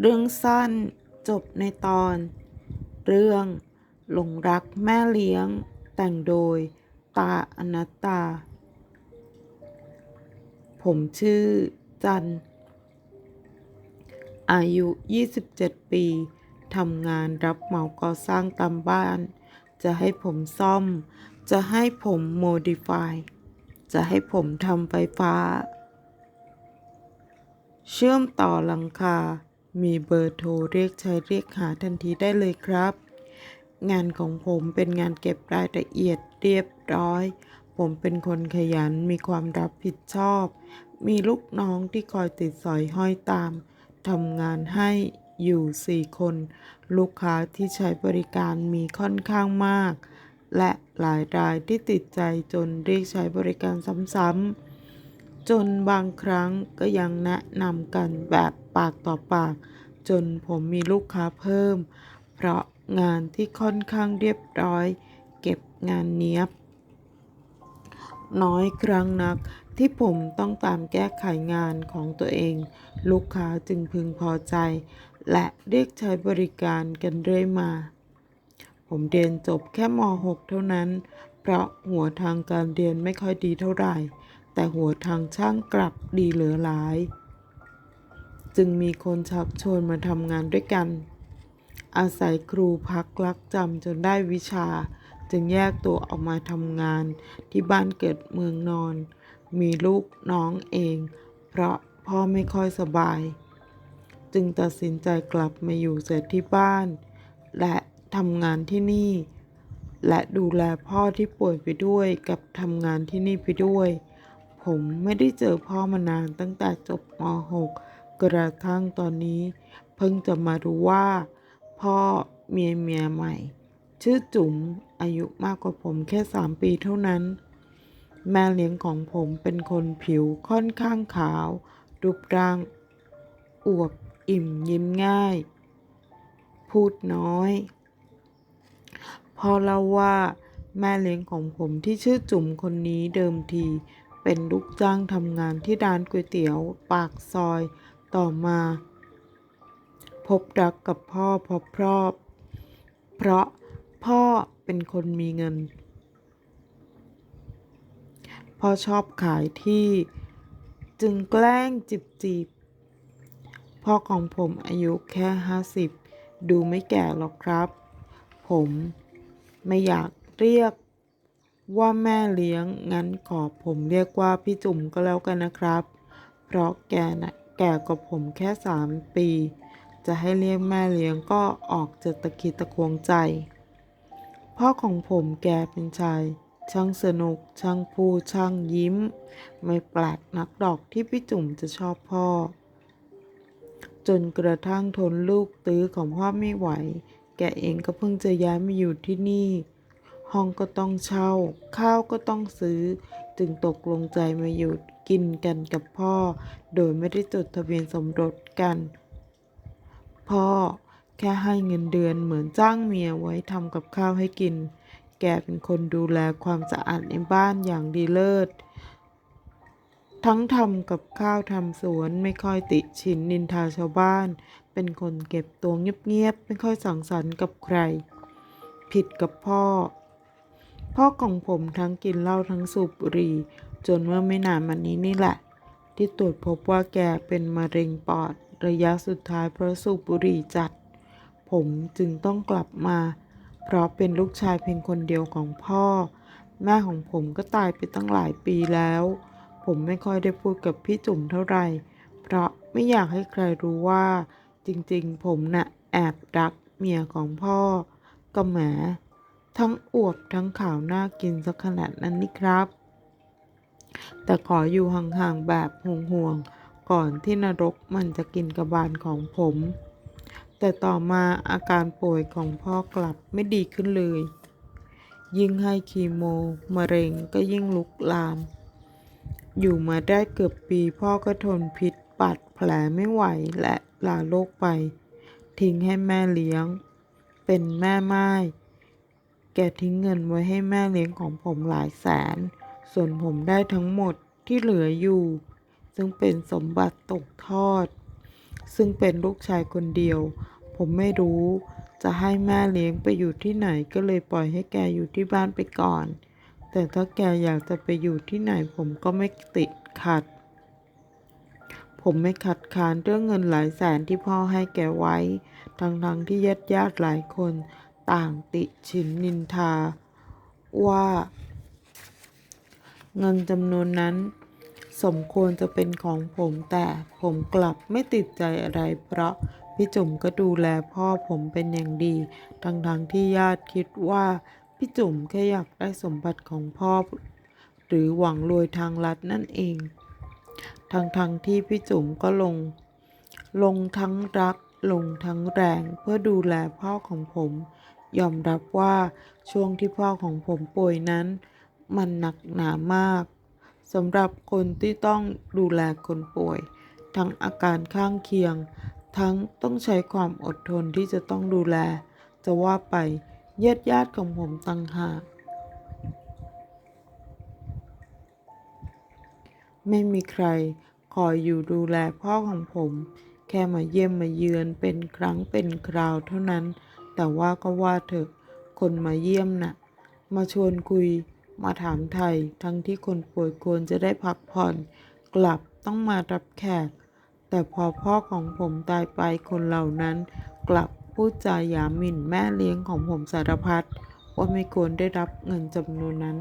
เรื่องสั้นจบในตอน เรื่องหลงรักแม่เลี้ยง แต่งโดยตาอนัตตา ผมชื่อจัน อายุ 27 ปี ทำงานรับเหมาก่อสร้างตามบ้าน จะให้ผมซ่อม จะให้ผมโมดิฟาย จะให้ผมทำไฟฟ้า เชื่อมต่อหลังคา มีเบอร์โทรเรียกใช้เรียกหาทันทีได้เลยครับ งานของผมเป็นงานเก็บรายละเอียดเรียบร้อย ผมเป็นคนขยันมีความรับผิดชอบ มีลูกน้องที่คอยติดสอยห้อยตามทำงานให้อยู่สี่คน ลูกค้าที่ใช้บริการมีค่อนข้างมาก และหลายรายที่ติดใจจนเรียกใช้บริการซ้ำๆ จนบางครั้งก็ยังแนะนำกันแบบปากต่อปาก จนผมมีลูกค้าเพิ่ม เพราะงานที่ค่อนข้างเรียบร้อย เก็บงานเนี้ยบ น้อยครั้งนักที่ผมต้องตามแก้ไขงานของตัวเอง ลูกค้าจึงพึงพอใจ และเรียกใช้บริการกันเรื่อยมา ผมเรียนจบแค่ม .6 เท่านั้น เพราะหัวทางการเรียนไม่ค่อยดีเท่าไหร่ แต่หัวทางช่างกลับดีเหลือหลาย จึงมีคนชักชวนมาทำงานด้วยกัน อาศัยครูพักรักจำจนได้วิชา จึงแยกตัวออกมาทำงานที่บ้านเกิดเมืองนอน มีลูกน้องเอง เพราะพ่อไม่ค่อยสบาย จึงตัดสินใจกลับมาอยู่เสร็จที่บ้าน และทำงานที่นี่ และดูแลพ่อที่ป่วยไปด้วยกับทำงานที่นี่ไปด้วย ผมไม่ได้เจอพ่อมานานตั้งแต่จบม .6 กระทั่งตอนนี้ เพิ่งจะมารู้ว่า พ่อเมียเมียใหม่ ชื่อจุ๋มอายุมากกว่าผมแค่สามปีเท่านั้น แม่เลี้ยงของผมเป็นคนผิวค่อนข้างขาว รูปร่าง อวบอิ่มยิ้มง่าย พูดน้อย พอเล่าว่าแม่เลี้ยงของผมที่ชื่อจุ๋มคนนี้เดิมที เป็นลูกจ้างทำงานที่ร้านก๋วยเตี๋ยวปากซอยต่อมา พบรักกับพ่อเพราะเพราะเพราะพ่อเป็นคนมีเงิน พ่อชอบขายที่จึงแกล้งจิบจีบพ่อของผมอายุแค่ห้าสิบดูไม่แก่หรอกครับ ผมไม่อยากเรียก ว่าแม่เลี้ยง งั้นขอผมเรียกว่าพี่จุ๋มก็แล้วกันนะครับ เพราะแกนะแก่กว่าผมแค่สามปี จะให้เรียกแม่เลี้ยงก็ออกจะตะคิดตะควงใจ พ่อของผมแกเป็นชาย ช่างสนุก ช่างพูดช่างยิ้ม ไม่แปลกนักดอกที่พี่จุ๋มจะชอบพ่อ จนกระทั่งทนลูกตื้อของพ่อไม่ไหว แกเองก็เพิ่งจะย้ายมาอยู่ที่นี่ ห้องก็ต้องเช่า ข้าวก็ต้องซื้อ จึงตกลงใจมาอยู่กินกันกับพ่อ โดยไม่ได้จดทะเบียนสมรสกัน พ่อแค่ให้เงินเดือนเหมือนจ้างเมียไว้ทำกับข้าวให้กิน แกเป็นคนดูแลความสะอาดในบ้านอย่างดีเลิศ ทั้งทำกับข้าวทำสวนไม่ค่อยติฉินนินทาชาวบ้าน เป็นคนเก็บตัวเงียบๆไม่ค่อยสังสรรค์กับใคร ผิดกับพ่อ พ่อของผมทั้งกินเหล้าทั้งสูบบุหรี่จนเมื่อไม่นานมานี้นี่แหละ ที่ตรวจพบว่าแกเป็นมะเร็งปอดระยะสุดท้ายเพราะสูบบุหรี่จัด ผมจึงต้องกลับมา เพราะเป็นลูกชายเพียงคนเดียวของพ่อ แม่ของผมก็ตายไปตั้งหลายปีแล้ว ผมไม่ค่อยได้พูดกับพี่จุ๋มเท่าไหร่ เพราะไม่อยากให้ใครรู้ว่า จริงๆ ผมน่ะแอบรักเมียของพ่อ ก็แหม ทั้งอวบทั้งขาวน่ากินสักขนาดนั้นนี่ครับ แต่ขออยู่ห่างๆแบบห่วงๆก่อนที่นรกมันจะกินกระบาลของผม แต่ต่อมาอาการป่วยของพ่อกลับไม่ดีขึ้นเลย ยิ่งให้คีโมมะเร็งก็ยิ่งลุกลาม อยู่มาได้เกือบปีพ่อก็ทนพิษบาดแผลไม่ไหวและลาโลกไป ทิ้งให้แม่เลี้ยง เป็นแม่ไม้ แกทิ้งเงินไว้ให้แม่เลี้ยงของผมหลายแสน ส่วนผมได้ทั้งหมดที่เหลืออยู่ ซึ่งเป็นสมบัติตกทอด ซึ่งเป็นลูกชายคนเดียว ผมไม่รู้จะให้แม่เลี้ยงไปอยู่ที่ไหนก็เลยปล่อยให้แกอยู่ที่บ้านไปก่อน แต่ถ้าแกอยากจะไปอยู่ที่ไหนผมก็ไม่ติดขัด ผมไม่ขัดขานเรื่องเงินหลายแสนที่พ่อให้แกไว้ ทั้งๆที่ญาติญาติหลายคน ต่างติฉินนินทา ว่า เงินจำนวนนั้น สมควรจะเป็นของผมแต่ผมกลับไม่ติดใจอะไร เพราะพี่จุ๋มก็ดูแลพ่อผมเป็นอย่างดี ทั้งๆที่ญาติคิดว่าพี่จุ๋มแค่อยากได้สมบัติของพ่อ หรือหวังรวยทางลัดนั่นเอง ทั้งๆที่พี่จุ๋มก็ลง ลงทั้งรักลงทั้งแรงเพื่อดูแลพ่อของผม ยอมรับว่าช่วงที่พ่อของผมป่วยนั้น มันหนักหนามากสำหรับคนที่ต้องดูแลคนป่วย ทั้งอาการข้างเคียง ทั้งต้องใช้ความอดทนที่จะต้องดูแล จะว่าไปญาติญาติของผมต่างหากไม่มีใครคอยอยู่ดูแลพ่อของผม แค่มาเยี่ยมมาเยือนเป็นครั้งเป็นคราวเท่านั้น แต่ว่าก็ว่าเถอะคนมาเยี่ยมน่ะ มาชวนคุย มาถามไทย ทั้งที่คนป่วยควรจะได้พักผ่อน กลับต้องมารับแขก แต่พอพ่อของผมตายไปคนเหล่านั้น กลับพูดจาหยามหมิ่นแม่เลี้ยงของผมสารพัดว่าไม่ควรได้รับเงินจำนวนนั้น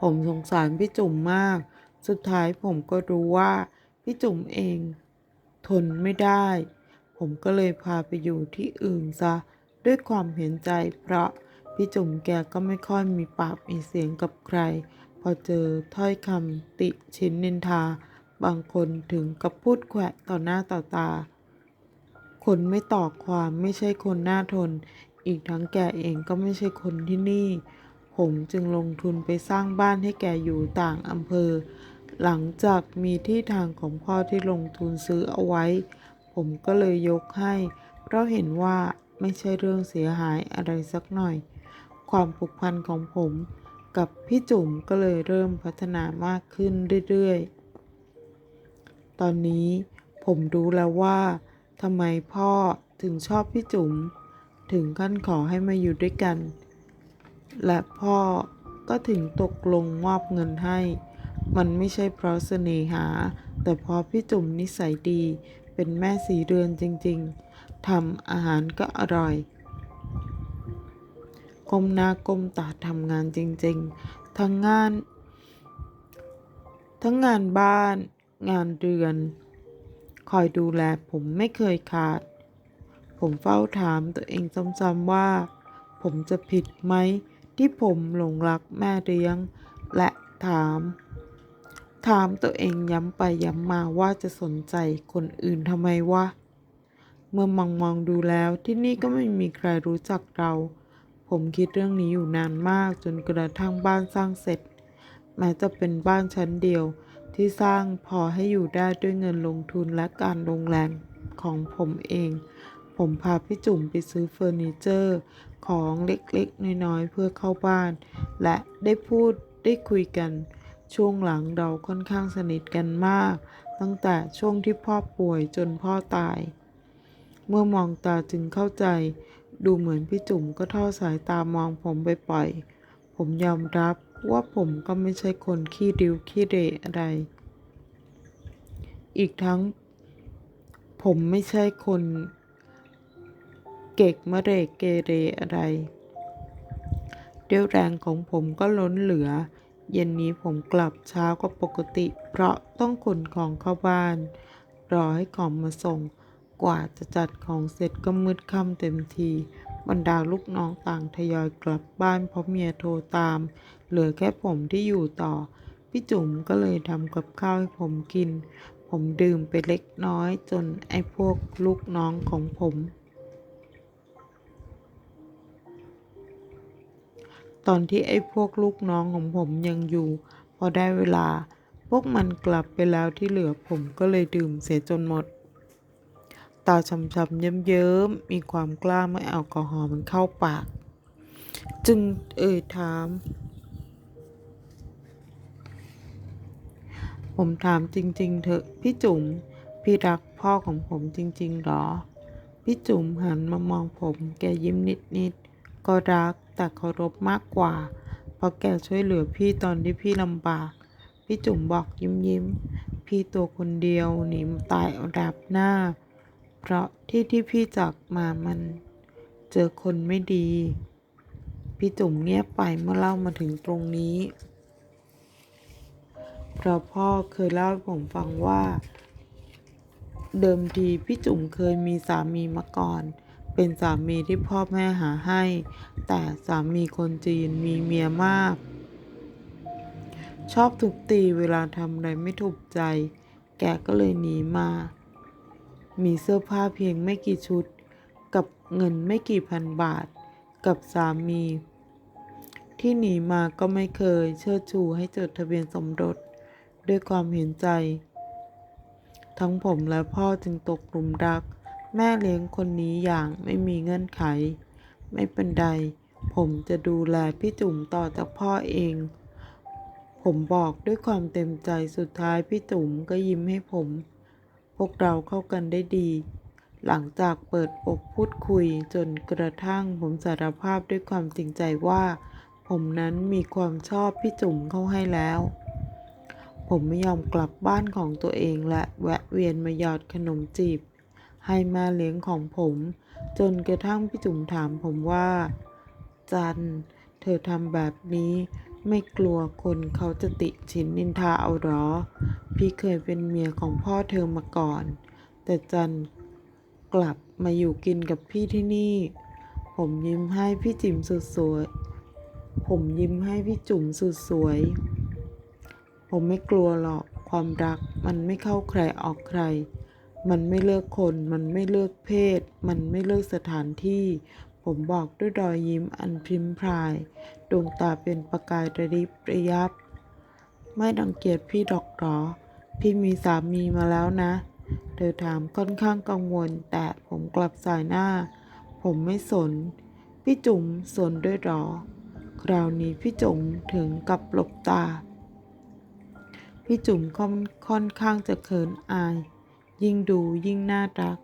ผมสงสารพี่จุ๋มมาก สุดท้ายผมก็รู้ว่า พี่จุ๋มเอง ทนไม่ได้ ผมก็เลยพาไปอยู่ที่อื่นซะ ด้วยความเห็นใจ เพราะพี่จุ๋มแกก็ไม่ค่อยมีปากมีเสียงกับใคร พอเจอถ้อยคำติชินนินทา บางคนถึงกับพูดแขวะต่อหน้าต่อตา คนไม่ต่อความไม่ใช่คนหน่าทน อีกทั้งแกเองก็ไม่ใช่คนที่นี่ ผมจึงลงทุนไปสร้างบ้านให้แกอยู่ต่างอำเภอ หลังจากมีที่ทางของพ่อที่ลงทุนซื้อเอาไว้ ผมก็เลยยกให้ เพราะเห็นว่าไม่ใช่เรื่องเสียหายอะไรสักหน่อย ความผูกพันของผมกับพี่จุ๋มก็เลยเริ่มพัฒนามากขึ้นเรื่อยๆ ตอนนี้ผมรู้แล้วว่าทำไมพ่อถึงชอบพี่จุ๋มถึงขั้นขอให้มาอยู่ด้วยกัน และพ่อก็ถึงตกลงมอบเงินให้ มันไม่ใช่เพราะเสน่หา แต่เพราะพี่จุ๋มนิสัยดี เป็นแม่สีเรือนจริง ๆทำอาหารก็อร่อยก้มหน้าก้มตาทำงานจริง ๆ ทั้งงาน ทั้งงานบ้าน งานเรือน คอยดูแลผมไม่เคยขาด ผมเฝ้าถามตัวเองซ้ำๆว่า ผมจะผิดไหมที่ผมหลงรักแม่เลี้ยง และถาม ถามตัวเองย้ำไปย้ำมาว่าจะสนใจคนอื่นทำไมวะ เมื่อมองมองดูแล้วที่นี่ก็ไม่มีใครรู้จักเรา ผมคิดเรื่องนี้อยู่นานมากจนกระทั่งบ้านสร้างเสร็จ แม้จะเป็นบ้านชั้นเดียวที่สร้างพอให้อยู่ได้ด้วยเงินลงทุนและการลงแรงของผมเอง ผมพาพี่จุ๋มไปซื้อเฟอร์นิเจอร์ ของเล็กๆ น้อยๆ เพื่อเข้าบ้าน และได้พูดได้คุยกัน ช่วงหลังเราค่อนข้างสนิทกันมาก ตั้งแต่ช่วงที่พ่อป่วยจนพ่อตาย เมื่อมองตาจึงเข้าใจ ดูเหมือนพี่จุ๋มก็ทอดสายตามองผมไปปล่อย ผมยอมรับว่าผมก็ไม่ใช่คนขี้ริ้วขี้เหรอะไร อีกทั้ง ผมไม่ใช่คน เก็กมะเรกเกเรอะไรเรี่ยวแรงของผมก็ล้นเหลือ เย็นนี้ผมกลับเช้ากว่าปกติ เพราะต้องขนของเข้าบ้าน รอให้ของมาส่ง กว่าจะจัดของเสร็จก็มืดค่ำเต็มที บรรดาลูกน้องต่างทยอยกลับบ้านเพราะเมียโทรตาม เหลือแค่ผมที่อยู่ต่อ พี่จุ๋มก็เลยทำกับข้าวให้ผมกิน ผมดื่มไปเล็กน้อยจนไอ้พวกลูกน้องของผม ตอนที่ไอ้พวกลูกน้องของผมยังอยู่ พอได้เวลา พวกมันกลับไปแล้วที่เหลือผมก็เลยดื่มเสียจนหมด ตาช้ำๆเยิ้มๆมีความกล้าเมื่อแอลกอฮอล์มันเข้าปาก จึงเอ่ยถาม ผมถามจริง ๆ เถอะพี่จุ๋มพพี่รักพ่อของผมจริง ๆหรอ พี่จุ๋มหันมามองผมแกยิ้มนิดๆก็รัก แต่เคารพมากกว่า เพราะแกช่วยเหลือพี่ตอนที่พี่ลำบาก พี่จุ๋มบอกยิ้มยิ้ม พี่ตัวคนเดียวหนีมตายเอาดาบหน้า เพราะที่ที่พี่จากมามัน เจอคนไม่ดี พี่จุ๋มเงียบไปเมื่อเล่ามาถึงตรงนี้ เพราะพ่อเคยเล่าให้ผมฟังว่า เดิมทีพี่จุ๋มเคยมีสามีมาก่อน เป็นสามีที่พ่อแม่หาให้ แต่สามีคนจีนมีเมียมาก ชอบทุบตีเวลาทำอะไรไม่ถูกใจ แกก็เลยหนีมา มีเสื้อผ้าเพียงไม่กี่ชุด กับเงินไม่กี่พันบาท กับสามี ที่หนีมาก็ไม่เคยเชิดชูให้จดทะเบียนสมรสด้วยความเห็นใจ ทั้งผมและพ่อจึงตกหลุมรัก แม่เลี้ยงคนนี้อย่างไม่มีเงื่อนไข ไม่เป็นไรผมจะดูแลพี่จุ๋มต่อจากพ่อเอง ผมบอกด้วยความเต็มใจสุดท้ายพี่จุ๋มก็ยิ้มให้ผม พวกเราเข้ากันได้ดี หลังจากเปิดอกพูดคุยจนกระทั่งผมสารภาพด้วยความจริงใจว่า ผมนั้นมีความชอบพี่จุ๋มเข้าให้แล้ว ผมไม่ยอมกลับบ้านของตัวเองและแวะเวียนมาหยอดขนมจีบ ให้ม่เลี้ยงของผม จนกระทั่งพี่จุ๋มถามผมว่า จัน เธอทำแบบนี้ ไม่กลัวคนเขาจะติฉินนินทาเอาหรอ พี่เคยเป็นเมียของพ่อเธอมาก่อน แต่จันกลับมาอยู่กินกับพี่ที่นี่ ผมยิ้มให้พี่จิ๋มสุดสวย ผมยิ้มให้พี่จุ๋มสุดสวย ผมไม่กลัวหรอกความรักมันไม่เข้าใครออกใคร มันไม่เลือกคน มันไม่เลือกเพศ มันไม่เลือกสถานที่ ผมบอกด้วยรอยยิ้มอันพริมพราย ดวงตาเป็นประกายระริบระยับ ไม่ดังเกียจพี่ดอกหรอ พี่มีสามีมาแล้วนะ เธอถามค่อนข้างกังวล แต่ผมกลับสายหน้า ผมไม่สน พี่จุ๋มสนด้วยหรอ คราวนี้พี่จุ๋มถึงกับหลบตา พี่จุ๋มค่อนค่อนข้างจะเขินอาย ยิ่งดูยิ่งน่ารัก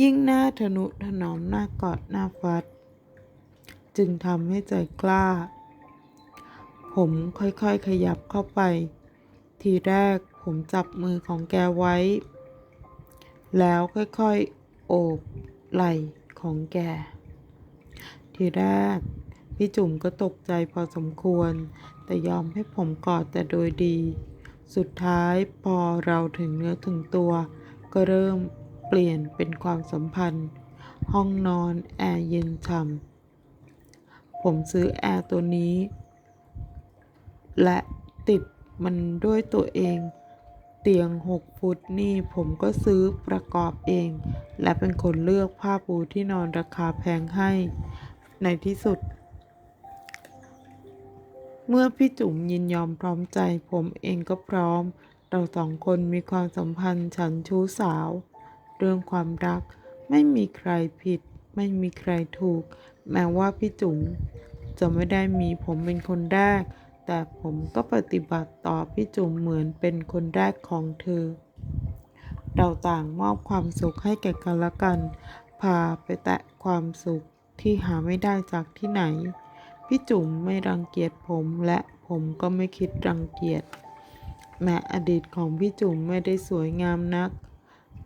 ยิ่งน่าทนุถนอมน่ากอดน่าฟัด จึงทำให้ใจกล้า ผมค่อยๆขยับเข้าไป ทีแรกผมจับมือของแกไว้ แล้วค่อยๆโอบไหล่ของแก ทีแรกพี่จุ๋มก็ตกใจพอสมควร แต่ยอมให้ผมกอดแต่โดยดี สุดท้ายพอเราถึงเนื้อถึงตัว ก็เริ่มเปลี่ยนเป็นความสัมพันธ์ ห้องนอนแอร์เย็นฉ่ำผมซื้อแอร์ตัวนี้ และติดมันด้วยตัวเอง เตียง 6 ฟุตนี่ผมก็ซื้อประกอบเอง และเป็นคนเลือกผ้าปูที่นอนราคาแพงให้ ในที่สุดเมื่อพี่จุ๋มยินยอมพร้อมใจผมเองก็พร้อม เราสองคนมีความสัมพันธ์ฉันชู้สาว เรื่องความรักไม่มีใครผิด ไม่มีใครถูก แม้ว่าพี่จุ๋มจะไม่ได้มีผมเป็นคนแรก แต่ผมก็ปฏิบัติต่อพี่จุ๋มเหมือนเป็นคนแรกของเธอ เราต่างมอบความสุขให้แก่กันและกัน พาไปแตะความสุขที่หาไม่ได้จากที่ไหน พี่จุ๋มไม่รังเกียจผมและผมก็ไม่คิดรังเกียจ แม้อดีตของพี่จุ๋มไม่ได้สวยงามนัก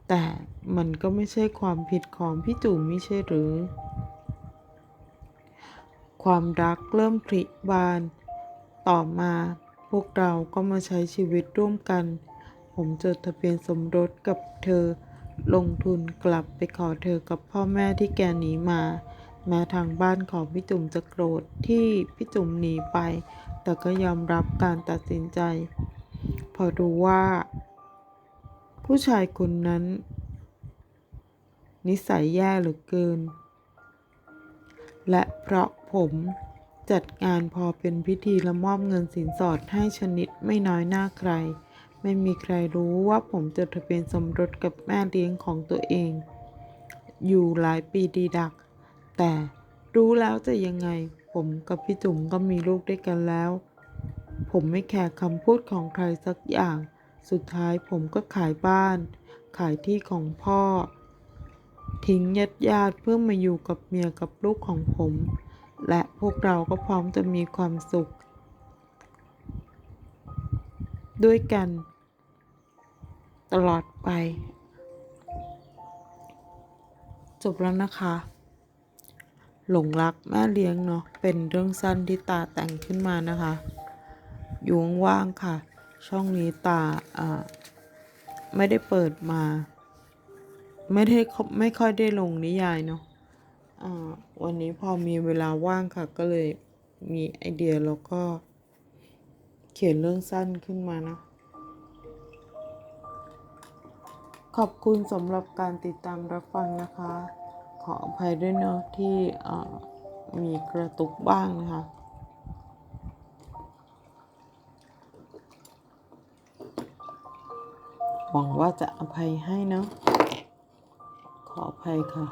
แต่มันก็ไม่ใช่ความผิดของพี่จุ๋มไม่ใช่หรือ ความรักเริ่มผลิบาน ต่อมาพวกเราก็มาใช้ชีวิตร่วมกัน ผมจดทะเบียนสมรสกับเธอ ลงทุนกลับไปขอเธอกับพ่อแม่ที่แกหนีมา แม้ทางบ้านของพี่จุ๋มจะโกรธที่พี่จุ๋มหนีไป แต่ก็ยอมรับการตัดสินใจ พอรู้ว่า ผู้ชายคนนั้น นิสัยแย่เหลือเกิน และเพราะผมจัดงานพอเป็นพิธีละมอบเงินสินสอดให้ชนิดไม่น้อยหน้าใคร ไม่มีใครรู้ว่าผมจดทะเบียนสมรสกับแม่เลี้ยงของตัวเอง อยู่หลายปีดีดัก แต่รู้แล้วจะยังไง ผมกับพี่จุ๋มก็มีลูกด้วยกันแล้ว ผมไม่แคร์คำพูดของใครสักอย่าง สุดท้ายผมก็ขายบ้าน ขายที่ของพ่อ ทิ้งญาติญาติเพื่อมาอยู่กับเมียกับลูกของผม และพวกเราก็พร้อมจะมีความสุข ด้วยกัน ตลอดไป จบแล้วนะคะหลงรักแม่เลี้ยงเนาะเป็นเรื่องสั้นที่ตาแต่งขึ้นมานะคะ ยู่ว่างๆค่ะ ช่องนี้ตาอ่าไม่ได้เปิดมา ไม่ได้ไม่ค่อยได้ลงนิยายเนาะอ่าวันนี้พอมีเวลาว่างค่ะ ก็เลยมีไอเดียแล้วก็ เขียนเรื่องสั้นขึ้นมานะ ขอบคุณสำหรับการติดตามรับฟังนะคะ ขออภัยด้วยเนาะที่มีกระตุกบ้างนะคะ วังว่าจะอภัยให้เนาะขออภัยค่ะ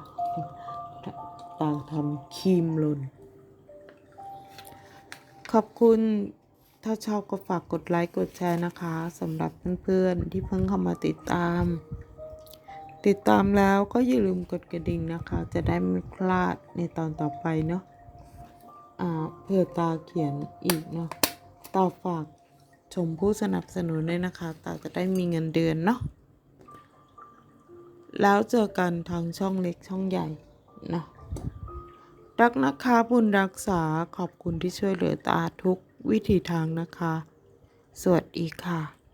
ตาทำครีมลนขอบคุณถ้าชอบก็ฝากกดไลค์กดแชร์นะคะสำหรับเพื่อนๆที่เพิ่งเข้ามาติดตาม ติดตามแล้วก็อย่าลืมกดกระดิ่งนะคะ จะได้ไม่พลาดในตอนต่อไปเนาะอ่าเพื่อตาเขียนอีกเนาะตาฝาก ชมผู้สนับสนุนด้วยนะคะตาจะได้มีเงินเดือนเนาะแล้วเจอกันทางช่องเล็กช่องใหญ่เนาะรักนะคะบุญรักษาขอบคุณที่ช่วยเหลือตาทุกวิถีทางนะคะ สวัสดีค่ะ